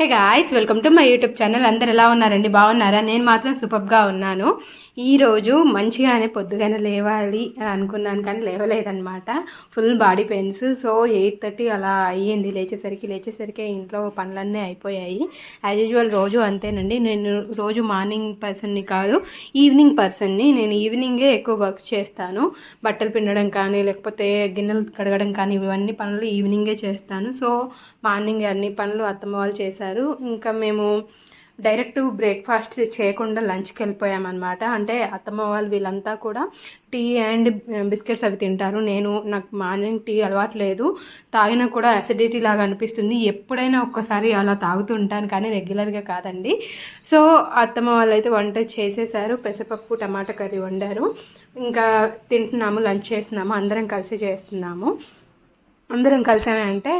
Hey guys welcome to my YouTube channel అందరు ఎలా ఉన్నారండి? బాగున్నారా? నేను మాత్రం సూపర్గా ఉన్నాను. ఈరోజు మంచిగానే పొద్దుగానే లేవాలి అని అనుకున్నాను కానీ లేవలేదనమాట full body pains so eight thirty అలా అయ్యింది. లేచేసరికి లేచేసరికి ఇంట్లో పనులన్నీ అయిపోయాయి. యాజ్ యూజువల్ రోజు అంతేనండి. నేను రోజు మార్నింగ్ పర్సన్ని కాదు ఈవినింగ్ పర్సన్ని నేను ఈవినింగే ఎక్కువ వర్క్స్ చేస్తాను. బట్టలు పిండడం కానీ లేకపోతే గిన్నెలు కడగడం కానీ ఇవన్నీ పనులు ఈవినింగే చేస్తాను. సో మార్నింగ్ అన్ని పనులు అత్తమ్మ వాళ్ళు చేశారు. ఇంకా మేము డైరెక్ట్ బ్రేక్ఫాస్ట్ చేయకుండా లంచ్కి వెళ్ళిపోయామన్నమాట. అంటే అత్తమ్మ వాళ్ళు వీళ్ళంతా కూడా టీ అండ్ బిస్కెట్స్ అవి తింటారు. నేను నాకు మార్నింగ్ టీ అలవాటు లేదు. తాగినా కూడా అసిడిటీ లాగా అనిపిస్తుంది. ఎప్పుడైనా ఒక్కసారి అలా తాగుతుంటాను కానీ రెగ్యులర్గా కాదండి. సో అత్తమ్మ వాళ్ళు అయితే వంట చేసేసారు. పెసరపప్పు టమాటా కర్రీ వండారు. ఇంకా తింటున్నాము లంచ్ చేస్తున్నాము అందరం కలిసి చేస్తున్నాము. అందరం కలిసానంటే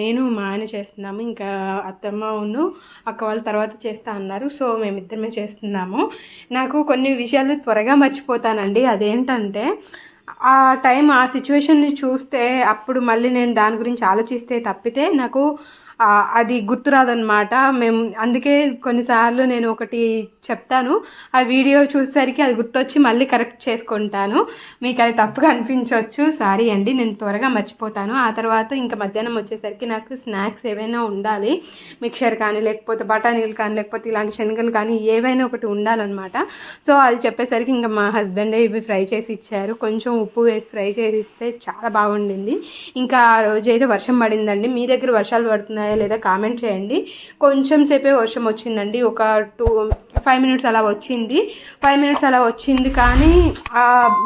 నేను మా ఆయన చేస్తున్నాము ఇంకా అత్తమ్మ ఉన్ను అక్క వాళ్ళ తర్వాత చేస్తా అన్నారు సో మేమిద్దరమే చేస్తున్నాము. నాకు కొన్ని విషయాలు త్వరగా మర్చిపోతానండి. అదేంటంటే ఆ టైం ఆ సిచ్యువేషన్ని చూస్తే అప్పుడు మళ్ళీ నేను దాని గురించి ఆలోచిస్తే తప్పితే నాకు అది గుర్తురాదనమాట మేము అందుకే కొన్నిసార్లు నేను ఒకటి చెప్తాను. ఆ వీడియో చూసేసరికి అది గుర్తొచ్చి మళ్ళీ కరెక్ట్ చేసుకుంటాను. మీకు అది తప్పుగా అనిపించవచ్చు సారీ అండి నేను త్వరగా మర్చిపోతాను. ఆ తర్వాత ఇంకా మధ్యాహ్నం వచ్చేసరికి నాకు స్నాక్స్ ఏవైనా ఉండాలి. మిక్చర్ కానీ లేకపోతే బఠానీలు కానీ లేకపోతే ఇలాంటి శనగలు కానీ ఏవైనా ఒకటి ఉండాలన్నమాట. సో అది చెప్పేసరికి ఇంకా మా హస్బెండ్ ఇవి ఫ్రై చేసి ఇచ్చారు. కొంచెం ఉప్పు వేసి ఫ్రై చేసి ఇస్తే చాలా బాగుండింది. ఇంకా ఆ రోజు అయితే వర్షం పడిందండి. మీ దగ్గర వర్షాలు పడుతున్నారు లేదా కామెంట్ చేయండి. కొంచెం సేపే వర్షం వచ్చిందండి. ఒక టూ ఫైవ్ మినిట్స్ అలా వచ్చింది. ఫైవ్ మినిట్స్ అలా వచ్చింది కానీ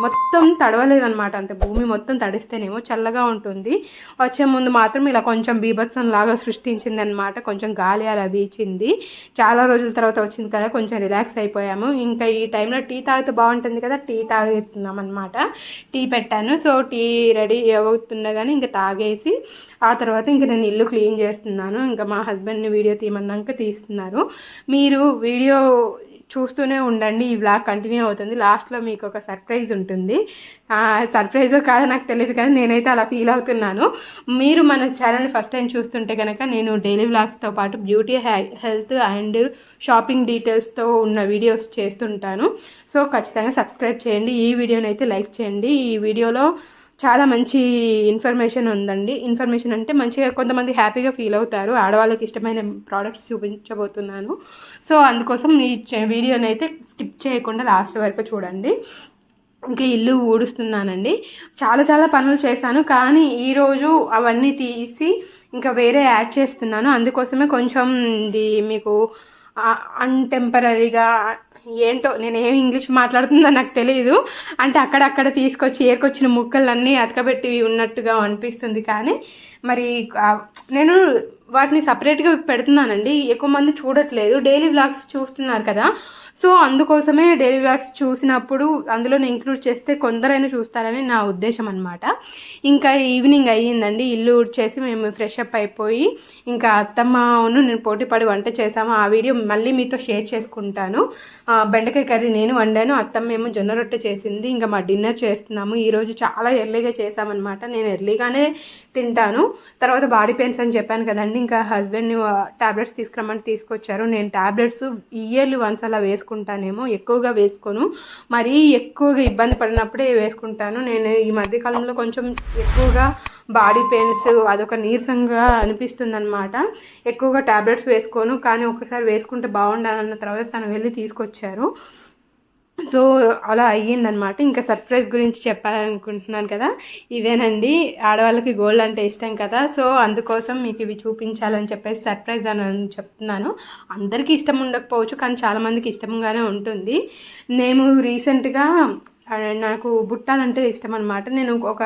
మొత్తం తడవలేదనమాట అంటే భూమి మొత్తం తడిస్తేనేమో చల్లగా ఉంటుంది. వచ్చే ముందు మాత్రం ఇలా కొంచెం బీభత్సం లాగా సృష్టించింది అనమాట కొంచెం గాలి అలా వీచింది. చాలా రోజుల తర్వాత వచ్చింది కదా కొంచెం రిలాక్స్ అయిపోయాము. ఇంకా ఈ టైంలో టీ తాగితే బాగుంటుంది కదా టీ తాగుతున్నాం అనమాట టీ పెట్టాను. సో టీ రెడీ అవుతుండగానే ఇంకా తాగేసి ఆ తర్వాత ఇంకా నేను ఇల్లు క్లీన్ చేస్తున్నాను. ఇంకా మా హస్బెండ్ని వీడియో తీయమన్నాక తీస్తున్నారు. మీరు వీడియో చూస్తూనే ఉండండి. ఈ వ్లాగ్ కంటిన్యూ అవుతుంది. లాస్ట్లో మీకు ఒక సర్ప్రైజ్ ఉంటుంది. సర్ప్రైజ్ కాదో నాకు తెలియదు కానీ నేనైతే అలా ఫీల్ అవుతున్నాను. మీరు మన ఛానల్ ఫస్ట్ టైం చూస్తుంటే కనుక నేను డైలీ వ్లాగ్స్తో పాటు బ్యూటీ హెల్త్ అండ్ షాపింగ్ డీటెయిల్స్తో ఉన్న వీడియోస్ చేస్తుంటాను. సో ఖచ్చితంగా సబ్స్క్రైబ్ చేయండి. ఈ వీడియోని అయితే లైక్ చేయండి. ఈ వీడియోలో చాలా మంచి ఇన్ఫర్మేషన్ ఉందండి. ఇన్ఫర్మేషన్ అంటే మంచిగా కొంతమంది హ్యాపీగా ఫీల్ అవుతారు. ఆడవాళ్ళకి ఇష్టమైన ప్రోడక్ట్స్ చూపించబోతున్నాను. సో అందుకోసం ఈ వీడియోని అయితే స్కిప్ చేయకుండా లాస్ట్ వరకు చూడండి. ఇంకా ఇల్లు ఊడుస్తున్నానండి. చాలా చాలా పనులు చేశాను. కానీ ఈరోజు అవన్నీ తీసి ఇంకా వేరే యాడ్ చేస్తున్నాను. అందుకోసమే కొంచెం ఇది మీకు అన్టెంపరీగా ఏంటో నేను ఏమి ఇంగ్లీష్ మాట్లాడుతుందో నాకు తెలియదు అంటే అక్కడక్కడ తీసుకొచ్చి ఏరుకొచ్చిన ముక్కలన్నీ అతకబెట్టి ఉన్నట్టుగా అనిపిస్తుంది కానీ మరి నేను వాటిని సపరేట్గా పెడుతున్నానండి. ఎక్కువ మంది చూడట్లేదు. డైలీ వ్లాగ్స్ చూస్తున్నారు కదా. సో అందుకోసమే డైలీ వ్లాగ్స్ చూసినప్పుడు అందులో ఇంక్లూడ్ చేస్తే కొందరైనా చూస్తారని నా ఉద్దేశం అనమాట ఇంకా ఈవినింగ్ అయ్యిందండి ఇల్లు చేసి మేము ఫ్రెష్ అప్ అయిపోయి ఇంకా అత్తమ్మను నేను పోటీపడి వంట చేసాము ఆ వీడియో మళ్ళీ మీతో షేర్ చేసుకుంటాను. బెండకాయ కర్రీ నేను వండాను అత్తమ్మ ఏమో జొన్న రొట్టె చేసింది ఇంకా మా డిన్నర్ చేస్తున్నాము. ఈరోజు చాలా ఎర్లీగా చేసామన్నమాట నేను ఎర్లీగానే తింటాను. తర్వాత బాడీ పెయిన్స్ అని చెప్పాను కదండి. ఇంకా హస్బెండ్ని ట్యాబ్లెట్స్ తీసుకురమ్మని తీసుకొచ్చారు. నేను ట్యాబ్లెట్స్ ఇయర్లీ వన్స్ అలా వేసుకుంటానేమో ఎక్కువగా వేసుకోను. మరీ ఎక్కువగా ఇబ్బంది పడినప్పుడే వేసుకుంటాను. నేను ఈ మధ్యకాలంలో కొంచెం ఎక్కువగా బాడీ పెయిన్స్ అదొక నీరసంగా అనిపిస్తుందనమాట ఎక్కువగా ట్యాబ్లెట్స్ వేసుకోను. కానీ ఒకసారి వేసుకుంటే బాగుండాలన్న తర్వాత తను వెళ్ళి తీసుకొచ్చారు. సో అలా అయ్యిందనమాట ఇంకా సర్ప్రైజ్ గురించి చెప్పాలనుకుంటున్నాను కదా. ఇవేనండి. ఆడవాళ్ళకి గోల్డ్ అంటే ఇష్టం కదా. సో అందుకోసం మీకు ఇవి చూపించాలని చెప్పేసి సర్ప్రైజ్ అని చెప్తున్నాను. అందరికీ ఇష్టం ఉండకపోవచ్చు కానీ చాలామందికి ఇష్టంగానే ఉంటుంది. మేము రీసెంట్గా నాకు బుట్టాలంటే ఇష్టం అనమాట నేను ఒక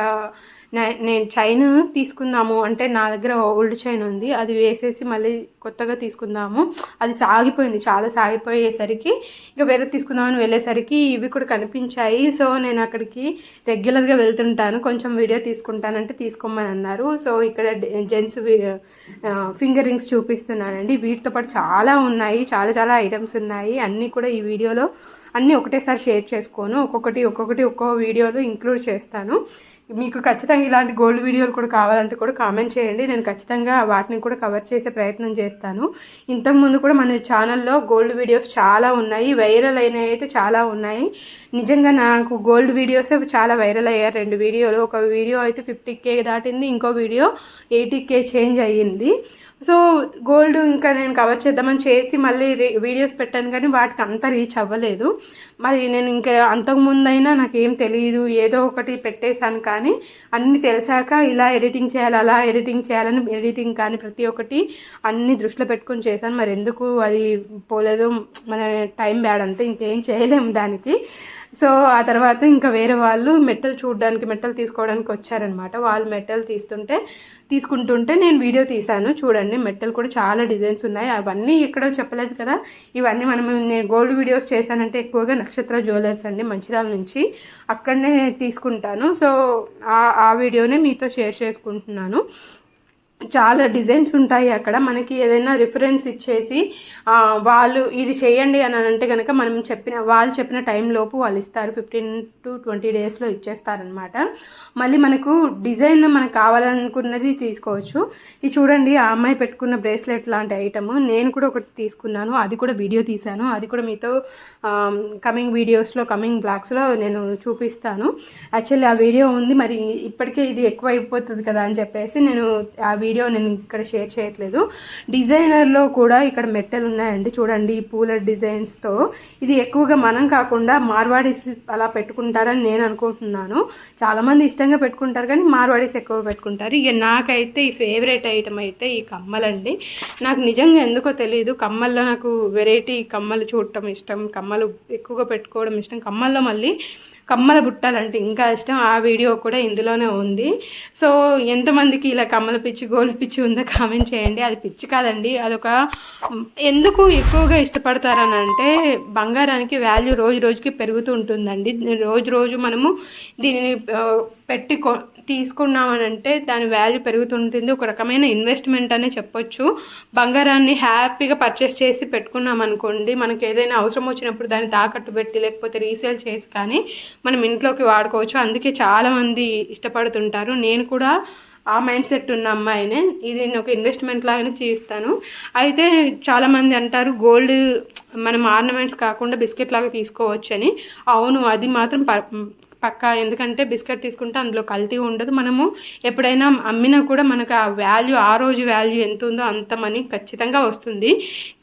నేను చైన్ తీసుకుందాము. అంటే నా దగ్గర ఓల్డ్ చైన్ ఉంది. అది వేసేసి మళ్ళీ కొత్తగా తీసుకుందాము. అది సాగిపోయింది. చాలా సాగిపోయేసరికి ఇంకా వేరే తీసుకుందామని వెళ్ళేసరికి ఇవి కూడా కనిపించాయి. సో నేను అక్కడికి రెగ్యులర్గా వెళ్తుంటాను. కొంచెం వీడియో తీసుకుంటానంటే తీసుకోమని అన్నారు. సో ఇక్కడ జెంట్స్ ఫింగర్ రింగ్స్ చూపిస్తున్నానండి. వీటితో పాటు చాలా ఉన్నాయి. చాలా చాలా ఐటమ్స్ ఉన్నాయి. అన్నీ కూడా ఈ వీడియోలో అన్నీ ఒకటేసారి షేర్ చేసుకోను. ఒక్కొక్కటి ఒక్కొక్కటి ఒక్కో వీడియోలో ఇంక్లూడ్ చేస్తాను. మీకు ఖచ్చితంగా ఇలాంటి గోల్డ్ వీడియోలు కూడా కావాలంటే కూడా కామెంట్ చేయండి. నేను ఖచ్చితంగా వాటిని కూడా కవర్ చేసే ప్రయత్నం చేస్తాను. ఇంతకుముందు కూడా మన ఛానల్లో గోల్డ్ వీడియోస్ చాలా ఉన్నాయి. వైరల్ అయినవి అయితే చాలా ఉన్నాయి. నిజంగా నాకు గోల్డ్ వీడియోస్ చాలా వైరల్ అయ్యారు రెండు వీడియోలు. ఒక వీడియో అయితే ఫిఫ్టీ కే దాటింది. ఇంకో వీడియో ఎయిటీ కే చేంజ్ అయ్యింది. సో గోల్డ్ ఇంకా నేను కవర్ చేద్దామని చేసి మళ్ళీ వీడియోస్ పెట్టాను కానీ వాటికి అంత రీచ్ అవ్వలేదు. మరి నేను ఇంకా అంతకుముందైనా నాకు ఏం తెలియదు ఏదో ఒకటి పెట్టేశాను కానీ అన్నీ తెలిసాక ఇలా ఎడిటింగ్ చేయాలి అలా ఎడిటింగ్ చేయాలని ఎడిటింగ్ కానీ ప్రతి ఒక్కటి అన్ని దృష్టిలో పెట్టుకొని చేశాను. మరి ఎందుకు అది పోలేదు? మన టైం బ్యాడ్ అంతే ఇంకేం చేయలేము దానికి. సో ఆ తర్వాత ఇంకా వేరే వాళ్ళు మెట్టలు చూడడానికి మెట్టలు తీసుకోవడానికి వచ్చారనమాట వాళ్ళు మెట్టలు తీస్తుంటే తీసుకుంటుంటే నేను వీడియో తీశాను. చూడండి మెట్టలు కూడా చాలా డిజైన్స్ ఉన్నాయి. అవన్నీ ఎక్కడో చెప్పలేదు కదా. ఇవన్నీ మనం నేను గోల్డ్ వీడియోస్ చేశానంటే ఎక్కువగా నక్షత్ర జ్యువెలర్స్ అండి మంచిర్యాల నుంచి అక్కడనే తీసుకుంటాను. సో ఆ వీడియోనే మీతో షేర్ చేసుకుంటున్నాను. చాలా డిజైన్స్ ఉంటాయి అక్కడ. మనకి ఏదైనా రిఫరెన్స్ ఇచ్చేసి వాళ్ళు ఇది చేయండి అని అంటే కనుక మనం చెప్పిన వాళ్ళు చెప్పిన టైం లోపు వాళ్ళు ఇస్తారు. ఫిఫ్టీన్ టు ట్వంటీ డేస్లో ఇచ్చేస్తారనమాట మళ్ళీ మనకు డిజైన్ మనకు కావాలనుకున్నది తీసుకోవచ్చు. ఇది చూడండి ఆ అమ్మాయి పెట్టుకున్న బ్రేస్లెట్ లాంటి ఐటమ్ నేను కూడా ఒకటి తీసుకున్నాను. అది కూడా వీడియో తీశాను. అది కూడా మీతో కమింగ్ వీడియోస్లో కమింగ్ బ్లాగ్స్లో నేను చూపిస్తాను. యాక్చువల్లీ ఆ వీడియో ఉంది. మరి ఇప్పటికే ఇది ఎక్కువ అయిపోతుంది కదా అని చెప్పేసి నేను ఆ వీడియో వీడియో నేను ఇక్కడ షేర్ చేయట్లేదు. డిజైనర్లో కూడా ఇక్కడ మెట్టెలు ఉన్నాయండి. చూడండి పూల డిజైన్స్తో ఇది ఎక్కువగా మనం కాకుండా మార్వాడీస్ అలా పెట్టుకుంటారని నేను అనుకుంటున్నాను. చాలామంది ఇష్టంగా పెట్టుకుంటారు కానీ మార్వాడీస్ ఎక్కువ పెట్టుకుంటారు. ఇక నాకైతే ఈ ఫేవరెట్ ఐటమ్ అయితే ఈ కమ్మలండి. నాకు నిజంగా ఎందుకో తెలియదు కమ్మల్లో నాకు వెరైటీ కమ్మలు చూడటం ఇష్టం. కమ్మలు ఎక్కువగా పెట్టుకోవడం ఇష్టం. కమ్మల్లో మళ్ళీ కమ్మల బుట్టాలంటే ఇంకా ఇష్టం. ఆ వీడియో కూడా ఇందులోనే ఉంది. సో ఎంతమందికి ఇలా కమ్మల పిచ్చి గోల్డ్ పిచ్చి ఉందో కామెంట్ చేయండి. అది పిచ్చి కాదండి. అదొక ఎందుకు ఎక్కువగా ఇష్టపడతారని అంటే బంగారానికి వాల్యూ రోజు రోజుకి పెరుగుతూ ఉంటుందండి. రోజు రోజు మనము దీనిని పెట్టి తీసుకున్నామని అంటే దాని వాల్యూ పెరుగుతుంటుంది ఒక రకమైన ఇన్వెస్ట్మెంట్ అనే చెప్పొచ్చు. బంగారాన్ని హ్యాపీగా పర్చేస్ చేసి పెట్టుకున్నాం అనుకోండి మనకి ఏదైనా అవసరం వచ్చినప్పుడు దాన్ని తాకట్టు పెట్టి లేకపోతే రీసేల్ చేసి కానీ మనం ఇంట్లోకి వాడుకోవచ్చు. అందుకే చాలామంది ఇష్టపడుతుంటారు. నేను కూడా ఆ మైండ్ సెట్ ఉన్న అమ్మాయినే. ఇది నేను ఒక ఇన్వెస్ట్మెంట్ లాగానే చేస్తాను అయితే చాలామంది అంటారు గోల్డ్ మనం ఆర్నమెంట్స్ కాకుండా బిస్కెట్ లాగా తీసుకోవచ్చని. అవును అది మాత్రం పక్కా ఎందుకంటే బిస్కెట్ తీసుకుంటే అందులో కల్తీ ఉండదు. మనము ఎప్పుడైనా అమ్మినా కూడా మనకు ఆ వాల్యూ ఆ రోజు వాల్యూ ఎంత ఉందో అంత మనీ ఖచ్చితంగా వస్తుంది.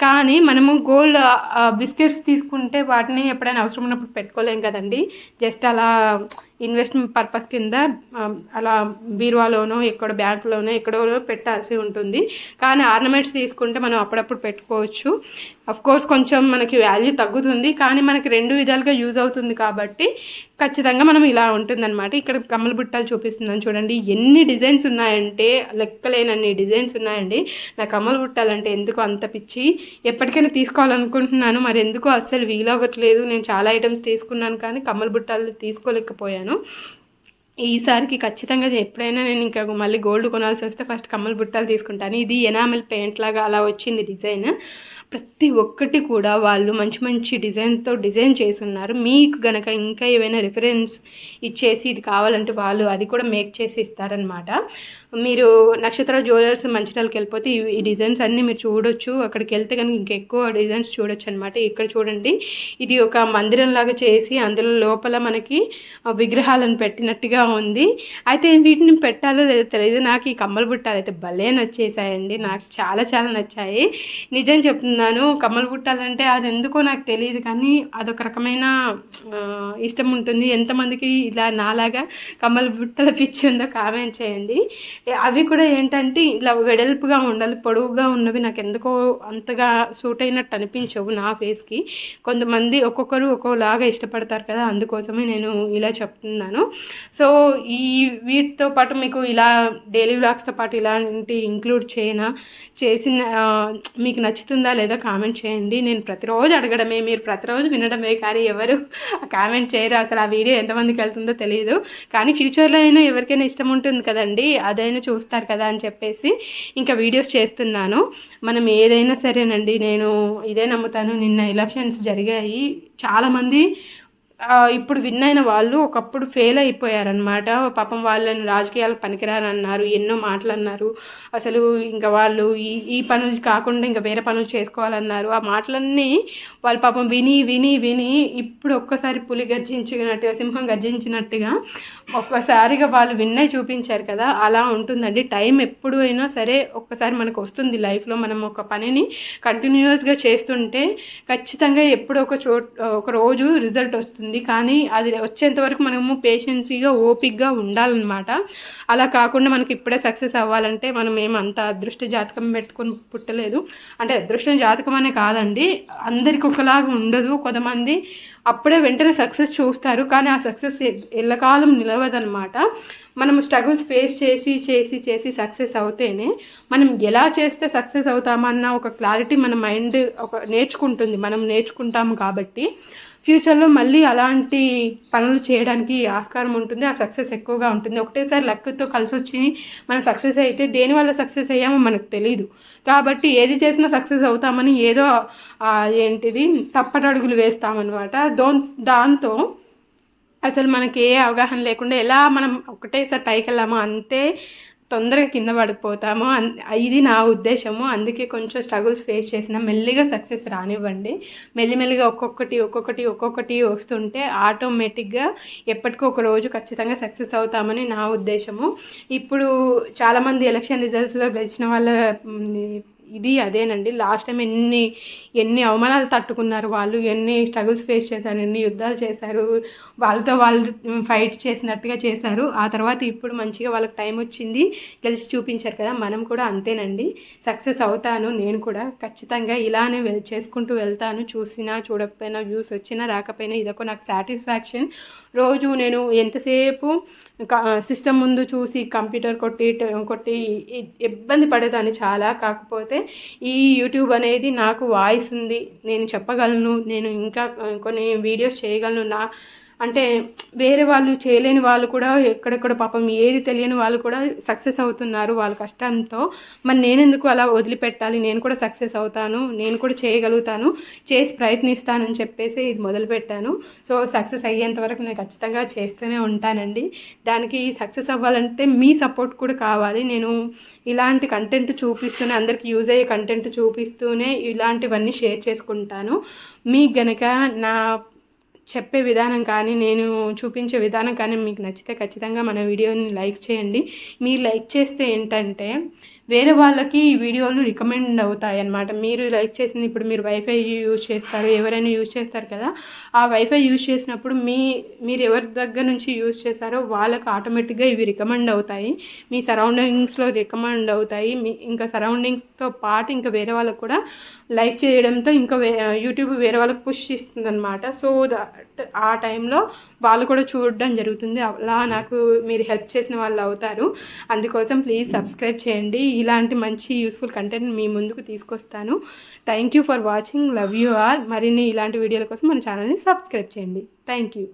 కానీ మనము గోల్డ్ బిస్కెట్స్ తీసుకుంటే వాటిని ఎప్పుడైనా అవసరం ఉన్నప్పుడు పెట్టుకోలేం కదండి. జస్ట్ అలా ఇన్వెస్ట్మెంట్ పర్పస్ కింద అలా బీరువాలోనో ఎక్కడ బ్యాంకులోనో ఎక్కడో పెట్టాల్సి ఉంటుంది. కానీ ఆర్నమెంట్స్ తీసుకుంటే మనం అప్పుడప్పుడు పెట్టుకోవచ్చు. కోర్స్ కొంచెం మనకి వాల్యూ తగ్గుతుంది కానీ మనకి రెండు విధాలుగా యూజ్ అవుతుంది కాబట్టి ఖచ్చితంగా మనం ఇలా ఉంటుందన్నమాట. ఇక్కడ కమ్మల బుట్టాలు చూపిస్తున్నాను చూడండి. ఎన్ని డిజైన్స్ ఉన్నాయంటే లెక్కలేనన్ని డిజైన్స్ ఉన్నాయండి. నా కమ్మల బుట్టాలంటే ఎందుకు అంత పిచ్చి. ఎప్పటికైనా తీసుకోవాలనుకుంటున్నాను మరి ఎందుకు అస్సలు వీలవ్వట్లేదు. నేను చాలా ఐటమ్స్ తీసుకున్నాను కానీ కమ్మల బుట్టాలు తీసుకోలేకపోయాను. ఈసారికి ఖచ్చితంగా ఎప్పుడైనా నేను ఇంకా మళ్ళీ గోల్డ్ కొనాల్సి వస్తే ఫస్ట్ కమ్మల బుట్టాలు తీసుకుంటాను. ఇది ఎనామిల్ పెయింట్ లాగా అలా వచ్చింది డిజైన్. ప్రతి ఒక్కటి కూడా వాళ్ళు మంచి మంచి డిజైన్తో డిజైన్ చేసి ఉన్నారు మీకు గనక ఇంకా ఏమైనా రిఫరెన్స్ ఇచ్చేసి ఇది కావాలంటే వాళ్ళు అది కూడా మేక్ చేసి ఇస్తారనమాట మీరు నక్షత్ర జ్యువెలర్స్ మంచిర్యాలకి వెళ్ళిపోతే ఈ డిజైన్స్ అన్నీ మీరు చూడొచ్చు. అక్కడికి వెళ్తే కనుక ఇంకెక్కువ డిజైన్స్ చూడొచ్చు అనమాట ఇక్కడ చూడండి ఇది ఒక మందిరం లాగా చేసి అందులో లోపల మనకి విగ్రహాలను పెట్టినట్టుగా ఉంది. అయితే వీటిని పెట్టాలో లేదో తెలియదు. నాకు ఈ కమ్మల బుట్టాలు అయితే భలే నచ్చేసాయండి. నాకు చాలా చాలా నచ్చాయి. నిజం చెప్తున్నాను కమ్మలు బుట్టాలంటే అది ఎందుకో నాకు తెలియదు కానీ అదొక రకమైన ఇష్టం ఉంటుంది. ఎంతమందికి ఇలా నాలాగా కమ్మలు బుట్టల పిచ్చి ఉందో కామెంట్ చేయండి. అవి కూడా ఏంటంటే ఇలా వెడల్పుగా ఉండాలి పొడవుగా ఉన్నవి నాకు ఎందుకో అంతగా సూట్ అయినట్టు అనిపించవు నా ఫేస్కి. కొంతమంది ఒక్కొక్కరు ఒక్కోలాగా ఇష్టపడతారు కదా అందుకోసమే నేను ఇలా చెప్తున్నాను. సో ఈ వీటితో పాటు మీకు ఇలా డైలీ వ్లాగ్స్తో పాటు ఇలాంటి ఇంక్లూడ్ చేయనా? చేసిన మీకు నచ్చుతుందా లేదా? కామెంట్ చేయండి. నేను ప్రతిరోజు అడగడమే మీరు ప్రతిరోజు వినడమే కానీ ఎవరు కామెంట్ చేయరు. అసలు ఆ వీడియో ఎంతమందికి వెళ్తుందో తెలియదు కానీ ఫ్యూచర్లో అయినా ఎవరికైనా ఇష్టం ఉంటుంది కదండి అదైనా చూస్తారు కదా అని చెప్పేసి ఇంకా వీడియోస్ చేస్తున్నాను. మనం ఏదైనా సరేనండి నేను ఇదే నమ్ముతాను. నిన్న ఎలక్షన్స్ జరిగాయి. చాలామంది ఇప్పుడు విన్ అయిన వాళ్ళు ఒకప్పుడు ఫెయిల్ అయిపోయారనమాట పాపం వాళ్ళని రాజకీయాలకు పనికిరానన్నారు ఎన్నో మాటలు అన్నారు అసలు ఇంకా వాళ్ళు ఈ ఈ పనులు కాకుండా ఇంకా వేరే పనులు చేసుకోవాలన్నారు. ఆ మాటలన్నీ వాళ్ళు పాపం విని విని విని ఇప్పుడు ఒక్కసారి పులి గర్జించినట్టుగా సింహం గర్జించినట్టుగా ఒక్కసారిగా వాళ్ళు విన్నే చూపించారు కదా అలా ఉంటుందండి. టైం ఎప్పుడు అయినా సరే ఒక్కసారి మనకు వస్తుంది లైఫ్లో. మనం ఒక పనిని కంటిన్యూస్గా చేస్తుంటే ఖచ్చితంగా ఎప్పుడో ఒక చోటు ఒక రోజు రిజల్ట్ వస్తుంది. కానీ అది వచ్చేంత వరకు మనము పేషెన్సీగా ఓపిక్గా ఉండాలన్నమాట. అలా కాకుండా మనకి ఇప్పుడే సక్సెస్ అవ్వాలంటే మనం ఏం అంత అదృష్ట జాతకం పెట్టుకొని పుట్టలేదు. అంటే అదృష్టం జాతకం అనే కాదండి. అందరికి ఒకలాగా ఉండదు. కొంతమంది అప్పుడే వెంటనే సక్సెస్ చూస్తారు. కానీ ఆ సక్సెస్ ఎల్లకాలం నిలవదనమాట మనం స్ట్రగుల్స్ ఫేస్ చేసి చేసి చేసి సక్సెస్ అవుతేనే మనం ఎలా చేస్తే సక్సెస్ అవుతామన్న ఒక క్లారిటీ మన మైండ్ ఒక నేర్చుకుంటుంది. మనం నేర్చుకుంటాము కాబట్టి. ఫ్యూచర్లో మళ్ళీ అలాంటి పనులు చేయడానికి ఆస్కారం ఉంటుంది. ఆ సక్సెస్ ఎక్కువగా ఉంటుంది. ఒకటేసారి లక్తో కలిసి వచ్చి మనం సక్సెస్ అయితే దేనివల్ల సక్సెస్ అయ్యామో మనకు తెలియదు కాబట్టి ఏది చేసినా సక్సెస్ అవుతామని ఏదో ఏంటిది తప్పటడుగులు వేస్తామన్నమాట. దో దాంతో అసలు మనకి ఏ అవగాహన లేకుండా ఎలా మనం ఒకటేసారి పైకి వెళ్ళామో అంతే తొందరగా కింద పడిపోతాము అన్ ఇది నా ఉద్దేశము. అందుకే కొంచెం స్ట్రగుల్స్ ఫేస్ చేసిన మెల్లిగా సక్సెస్ రానివ్వండి. మెల్లిమెల్లిగా ఒక్కొక్కటి ఒక్కొక్కటి ఒక్కొక్కటి వస్తుంటే ఆటోమేటిక్గా ఎప్పటికో ఒక రోజు ఖచ్చితంగా సక్సెస్ అవుతామని నా ఉద్దేశము. ఇప్పుడు చాలామంది ఎలక్షన్ రిజల్ట్స్లో గెలిచిన వాళ్ళ ఇది అదేనండి. లాస్ట్ టైం ఎన్ని ఎన్ని అవమానాలు తట్టుకున్నారు వాళ్ళు ఎన్ని స్ట్రగుల్స్ ఫేస్ చేశారు ఎన్ని యుద్ధాలు చేశారు వాళ్ళతో వాళ్ళు ఫైట్ చేసినట్టుగా చేశారు. ఆ తర్వాత ఇప్పుడు మంచిగా వాళ్ళకి టైం వచ్చింది. గెలిచి చూపించారు కదా మనం కూడా అంతేనండి. సక్సెస్ అవుతాను నేను కూడా. ఖచ్చితంగా ఇలానే వెల్ చేసుకుంటూ వెళ్తాను. చూసినా చూడకపోయినా వ్యూస్ వచ్చినా రాకపోయినా ఇదొక నాకు సాటిస్ఫాక్షన్ రోజు నేను ఎంతసేపు సిస్టమ్ ముందు చూసి కంప్యూటర్ కొట్టి కొట్టి ఇబ్బంది పడేదాన్ని చాలా. కాకపోతే ఈ యూట్యూబ్ అనేది నాకు వాయిస్ ఉంది. నేను చెప్పగలను. నేను ఇంకా కొన్ని వీడియోస్ చేయగలను. నా అంటే వేరే వాళ్ళు చేయలేని వాళ్ళు కూడా ఎక్కడెక్కడ పాపం ఏది తెలియని వాళ్ళు కూడా సక్సెస్ అవుతున్నారు వాళ్ళ కష్టంతో. మరి నేనెందుకు అలా వదిలిపెట్టాలి? నేను కూడా సక్సెస్ అవుతాను. నేను కూడా చేయగలుగుతాను. చేసి ప్రయత్నిస్తానని చెప్పేసి ఇది మొదలుపెట్టాను. సో సక్సెస్ అయ్యేంత వరకు నేను ఖచ్చితంగా చేస్తూనే ఉంటానండి. దానికి సక్సెస్ అవ్వాలంటే మీ సపోర్ట్ కూడా కావాలి. నేను ఇలాంటి కంటెంట్ చూపిస్తూనే అందరికి యూజ్ అయ్యే కంటెంట్ చూపిస్తూనే ఇలాంటివన్నీ షేర్ చేసుకుంటాను. మీకు గనక నా చెప్పే విధానం కానీ నేను చూపించే విధానం కానీ మీకు నచ్చితే ఖచ్చితంగా మన వీడియోని లైక్ చేయండి. మీరు లైక్ చేస్తే ఏంటంటే వేరే వాళ్ళకి ఈ వీడియోలు రికమెండ్ అవుతాయి అన్నమాట మీరు లైక్ చేసింది ఇప్పుడు మీరు వైఫై యూజ్ చేస్తారు ఎవరైనా యూజ్ చేస్తారు కదా ఆ వైఫై యూజ్ చేసినప్పుడు మీ మీరు ఎవరి దగ్గర నుంచి యూజ్ చేస్తారో వాళ్ళకి ఆటోమేటిక్గా ఇవి రికమెండ్ అవుతాయి. మీ సరౌండింగ్స్లో రికమెండ్ అవుతాయి. మీ ఇంకా సరౌండింగ్స్తో పాటు ఇంకా వేరే వాళ్ళకు కూడా లైక్ చేయడంతో ఇంకా వే యూట్యూబ్ వేరే వాళ్ళకి పుష్ ఇస్తుంది అనమాట సో దట్ ఆ టైంలో వాళ్ళు కూడా చూడడం జరుగుతుంది. అలా నాకు మీరు హెల్ప్ చేసిన వాళ్ళు అవుతారు. అందుకోసం ప్లీజ్ సబ్స్క్రైబ్ చేయండి. ఇలాంటి మంచి యూస్ఫుల్ కంటెంట్ మీ ముందుకు తీసుకొస్తాను. Thank you for watching love you all మరిన్ని ఇలాంటి వీడియోల కోసం మన ఛానల్ని సబ్స్క్రైబ్ చేయండి. Thank you